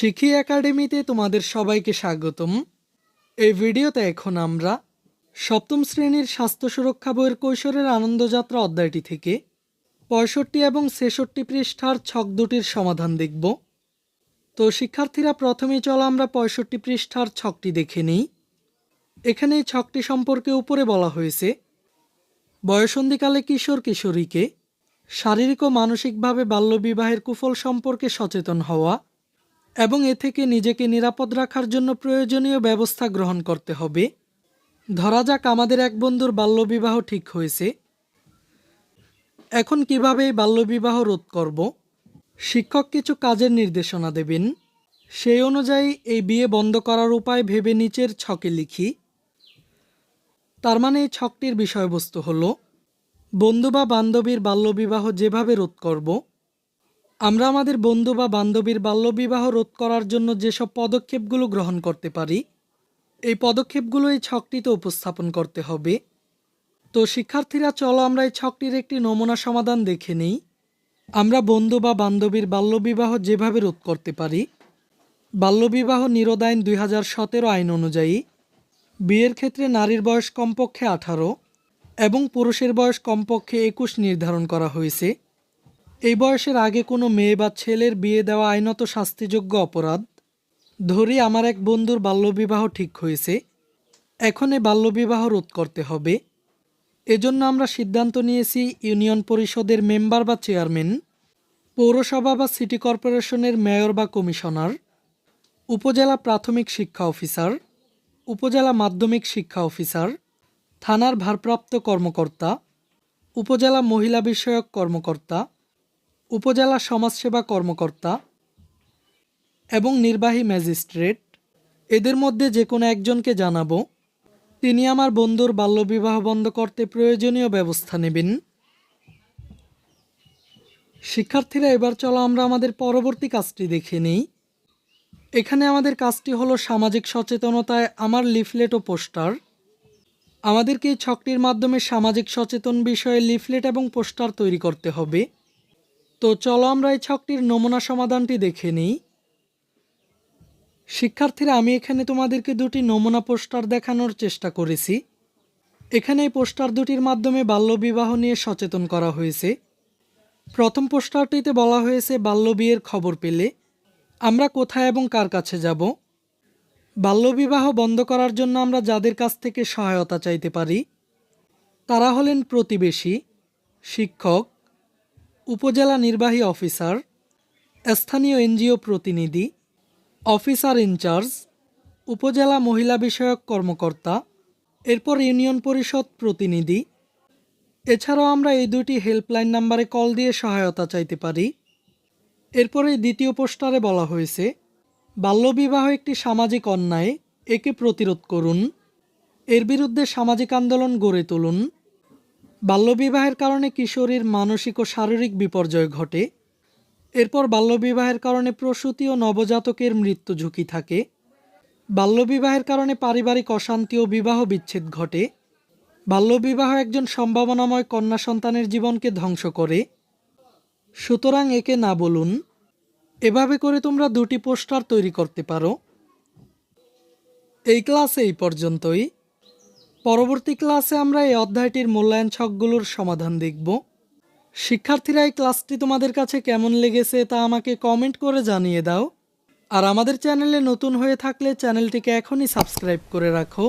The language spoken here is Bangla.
শিখি একাডেমিতে তোমাদের সবাইকে স্বাগতম। এই ভিডিওতে এখন আমরা সপ্তম শ্রেণির স্বাস্থ্য সুরক্ষা বইয়ের কৈশোরের আনন্দযাত্রা অধ্যায়টি থেকে পঁয়ষট্টি এবং ছেষট্টি পৃষ্ঠার ছক দুটির সমাধান দেখব। তো শিক্ষার্থীরা প্রথমে চলো আমরা পঁয়ষট্টি পৃষ্ঠার ছকটি দেখে নিই। এখানে এই ছকটি সম্পর্কে উপরে বলা হয়েছে, বয়সন্ধিকালে কিশোর কিশোরীকে শারীরিক ও মানসিকভাবে বাল্যবিবাহের কুফল সম্পর্কে সচেতন হওয়া এবং এ থেকে নিজেকে নিরাপদ রাখার জন্য প্রয়োজনীয় ব্যবস্থা গ্রহণ করতে হবে। ধরা যাক আমাদের এক বন্ধুর বাল্যবিবাহ ঠিক হয়েছে। এখন কীভাবে এই বাল্যবিবাহ রোধ করব? শিক্ষক কিছু কাজের নির্দেশনা দেবেন। সেই অনুযায়ী এই বিয়ে বন্ধ করার উপায় ভেবে নিচের ছকে লিখি। তার মানে এই ছকটির বিষয়বস্তু হলো, বন্ধু বা বান্ধবীর বাল্যবিবাহ যেভাবে রোধ করব আমরা আমাদের বন্ধু বা বান্ধবীর বাল্যবিবাহ রোধ করার জন্য যেসব পদক্ষেপগুলো গ্রহণ করতে পারি, এই পদক্ষেপগুলো এই ছকটিতে উপস্থাপন করতে হবে। তো শিক্ষার্থীরা, চলো আমরা এই ছকটির একটি নমুনা সমাধান দেখে নিই। আমরা বন্ধু বা বান্ধবীর বাল্যবিবাহ যেভাবে রোধ করতে পারি, বাল্যবিবাহ নিরোধ আইন দুই হাজার সতেরো আইন অনুযায়ী, বিয়ের ক্ষেত্রে নারীর বয়স কমপক্ষে আঠারো এবং পুরুষের বয়স কমপক্ষে একুশ নির্ধারণ করা হয়েছে। এই বয়সের আগে কোনো মেয়ে বা ছেলের বিয়ে দেওয়া আইনত শাস্তিযোগ্য অপরাধ? ধরি আমার এক বন্ধুর বাল্যবিবাহ ঠিক হয়েছে। এখন এই বাল্যবিবাহ রোধ করতে হবে। এজন্য আমরা সিদ্ধান্ত নিয়েছি ইউনিয়ন পরিষদের মেম্বার বা চেয়ারম্যান, পৌরসভা বা সিটি কর্পোরেশনের মেয়র বা কমিশনার, উপজেলা প্রাথমিক শিক্ষা অফিসার, উপজেলা মাধ্যমিক শিক্ষা অফিসার, থানার ভারপ্রাপ্ত কর্মকর্তা, উপজেলা মহিলা বিষয়ক কর্মকর্তা উপজেলা সমাজসেবা কর্মকর্তা এবং নির্বাহী ম্যাজিস্ট্রেট। এদের মধ্যে যে কোনো একজনকে জানাব। তিনি আমার বন্ধুর বাল্যবিবাহ বন্ধ করতে প্রয়োজনীয় ব্যবস্থা নেবেন। শিক্ষার্থীরা, এবার চলো আমরা আমাদের পরবর্তী কাজটি দেখে নিই। এখানে আমাদের কাজটি হলো সামাজিক সচেতনতায় আমার লিফলেট ও পোস্টার। আমাদেরকে এই ছকটির মাধ্যমে সামাজিক সচেতন বিষয়ে লিফলেট এবং পোস্টার তৈরি করতে হবে। তো চলো আমরা এই ছকটির নমুনা সমাধানটি দেখে নিই। শিক্ষার্থীরা, আমি এখানে তোমাদেরকে দুটি নমুনা পোস্টার দেখানোর চেষ্টা করেছি। এখানে এই পোস্টার দুটির মাধ্যমে বাল্যবিবাহ নিয়ে সচেতন করা হয়েছে। প্রথম পোস্টারটিতে বলা হয়েছে, বাল্যবিয়ের খবর পেলে আমরা কোথায় এবং কার কাছে যাব? বাল্যবিবাহ বন্ধ করার জন্য আমরা যাদের কাছ থেকে সহায়তা চাইতে পারি, তারা হলেন প্রতিবেশী, শিক্ষক উপজেলা নির্বাহী অফিসার, স্থানীয় এনজিও প্রতিনিধি, অফিসার ইনচার্জ, উপজেলা মহিলা বিষয়ক কর্মকর্তা, এরপর ইউনিয়ন পরিষদ প্রতিনিধি। এছাড়াও আমরা এই দুটি হেল্পলাইন নাম্বারে কল দিয়ে সহায়তা চাইতে পারি। এরপরে দ্বিতীয় পোস্টারে বলা হয়েছে, বাল্যবিবাহ একটি সামাজিক অন্যায়, একে প্রতিরোধ করুন। এর বিরুদ্ধে সামাজিক আন্দোলন গড়ে তুলুন। বাল্যবিবাহের কারণে কিশোরীর মানসিক ও শারীরিক বিপর্যয় ঘটে। এরপর বাল্যবিবাহের কারণে প্রসূতি ও নবজাতকের মৃত্যু ঝুঁকি থাকে। বাল্যবিবাহের কারণে পারিবারিক অশান্তি ও বিবাহ বিচ্ছেদ ঘটে। বাল্যবিবাহ একজন সম্ভাবনাময় কন্যা সন্তানের জীবনকে ধ্বংস করে। সুতরাং একে না বলুন, এভাবে করে তোমরা দুটি পোস্টার তৈরি করতে পারো। এই ক্লাসে এই পর্যন্তই। পরবর্তী ক্লাসে আমরা এই অধ্যায়টির মূল্যায়ন ছকগুলোর সমাধান দেখব। শিক্ষার্থীরা এই ক্লাসটি তোমাদের কাছে কেমন লেগেছে তা আমাকে কমেন্ট করে জানিয়ে দাও। আর আমাদের চ্যানেলে নতুন হয়ে থাকলে চ্যানেলটিকে এখনই সাবস্ক্রাইব করে রাখো।